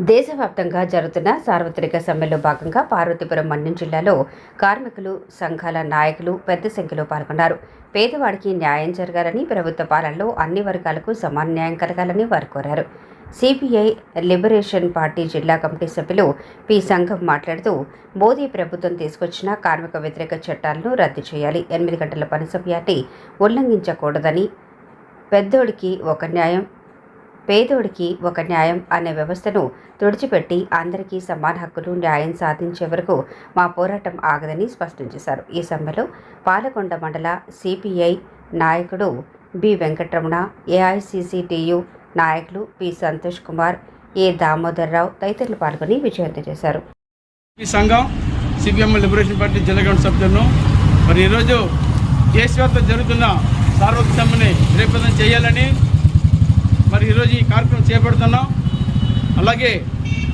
దేశవ్యాప్తంగా జరుగుతున్న సార్వత్రిక సమ్మెలో భాగంగా పార్వతీపురం మండ్యం జిల్లాలో కార్మికులు సంఘాల నాయకులు పెద్ద సంఖ్యలో పాల్గొన్నారు. పేదవాడికి న్యాయం జరగాలని ప్రభుత్వ పాలనలో అన్ని వర్గాలకు సమాన న్యాయం కలగాలని వారు కోరారు. సిపిఐ లిబరేషన్ పార్టీ జిల్లా కమిటీ సభ్యులు పి సంఘం మాట్లాడుతూ మోదీ ప్రభుత్వం తీసుకొచ్చిన కార్మిక వ్యతిరేక చట్టాలను రద్దు చేయాలి. ఎనిమిది గంటల పని సమయాన్ని ఉల్లంఘించకూడదని పెద్దోడికి ఒక న్యాయం పేదోడికి ఒక న్యాయం అనే వ్యవస్థను తుడిచిపెట్టి అందరికీ సమాన హక్కులు న్యాయం సాధించే వరకు మా పోరాటం ఆగదని స్పష్టం చేశారు. ఈ సమ్మెలో పాలకొండ మండల సిపిఐ నాయకుడు బి. వెంకటరమణ ఏఐసిసిటియు నాయకులు పి. సంతోష్ కుమార్ ఏ. దామోదర్రావు తదితరులు పాల్గొని విజయవంతం చేశారు. ఈ సంఘం సిపిఎం లిబరేషన్ పార్టీ జిల్లా సభ్యులను మరి ఈరోజు దేశవ్యాప్తం జరుగుతున్న సార్వత్రిక సమ్మెని రేపదం చేయాలని మరి ఈరోజు ఈ కార్యక్రమం చేపడుతున్నాం. అలాగే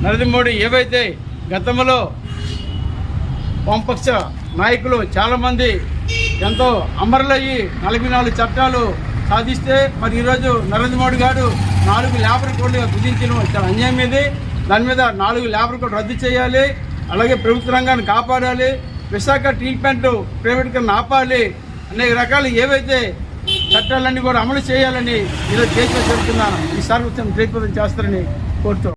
నరేంద్ర మోడీ ఏవైతే గతంలో వామపక్ష నాయకులు చాలామంది ఎంతో అమరులయ్యి నలభై నాలుగు చట్టాలు సాధిస్తే మరి ఈరోజు నరేంద్ర మోడీ గారు నాలుగు లేబర్ కోడ్లుగా కుదించడం చాలా అన్యాయం ఇది. దాని మీద నాలుగు లేబర్ కోడ్ రద్దు చేయాలి. అలాగే ప్రభుత్వ రంగాన్ని కాపాడాలి. విశాఖ ట్రీట్మెంట్ ప్రైవేట్గా ఆపాలి. అనేక రకాలు ఏవైతే చట్టాలన్నీ కూడా అమలు చేయాలని ఈరోజు చేసి చెబుతున్నాను ఈ సార్వత్రిక జయప్రదం చేస్తారని కోరుతూ